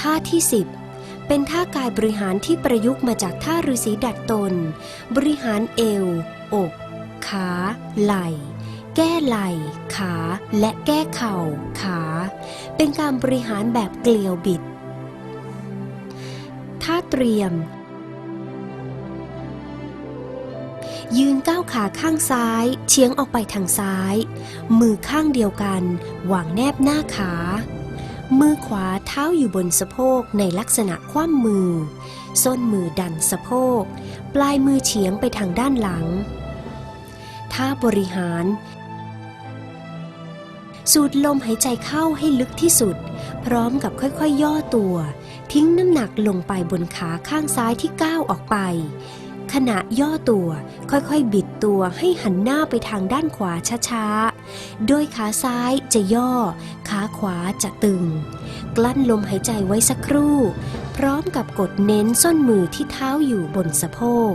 ท่าที่ 10 เป็นท่ากายบริหารที่ประยุกต์มาจากท่าฤาษีดัดตน บริหารเอว อก ขา ไหล่แก้ไหล่ขาและแก้เข่าขา เป็นการบริหารแบบเกลียวบิด ท่าเตรียม ยืนก้าวขาข้างซ้าย เฉียงออกไปทางซ้าย มือข้างเดียวกัน วางแนบหน้าขา มือขวาเท้าอยู่บนสะโพกในลักษณะคว่ำมือ ส้นมือดันสะโพก ปลายมือเฉียงไปทางด้านหลัง ท่าบริหาร สูดลมหายใจเข้าให้ลึกที่สุด พร้อมกับค่อยๆย่อตัว ทิ้งน้ำหนักลงไปบนขาข้างซ้ายที่ก้าวออกไป ขณะย่อตัวค่อยๆ บิดตัวให้หันหน้าไปทางด้านขวาช้าๆ โดยขาซ้ายจะย่อ ขาขวาจะตึง กลั้นลมหายใจไว้สักครู่ พร้อมกับกดเน้นส้นมือที่เท้าอยู่บนสะโพก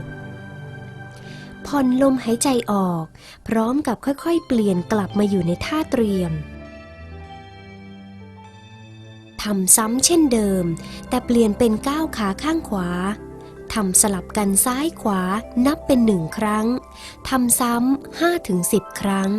ผ่อนลมหายใจออก พร้อมกับค่อยๆ เปลี่ยนกลับมาอยู่ในท่าเตรียมทำซ้ำเช่นเดิม แต่เปลี่ยนเป็นก้าวขาข้างขวา ทำสลับกันซ้ายขวานับเป็นหนึ่งครั้ง ทำซ้ำห้าถึงสิบครั้ง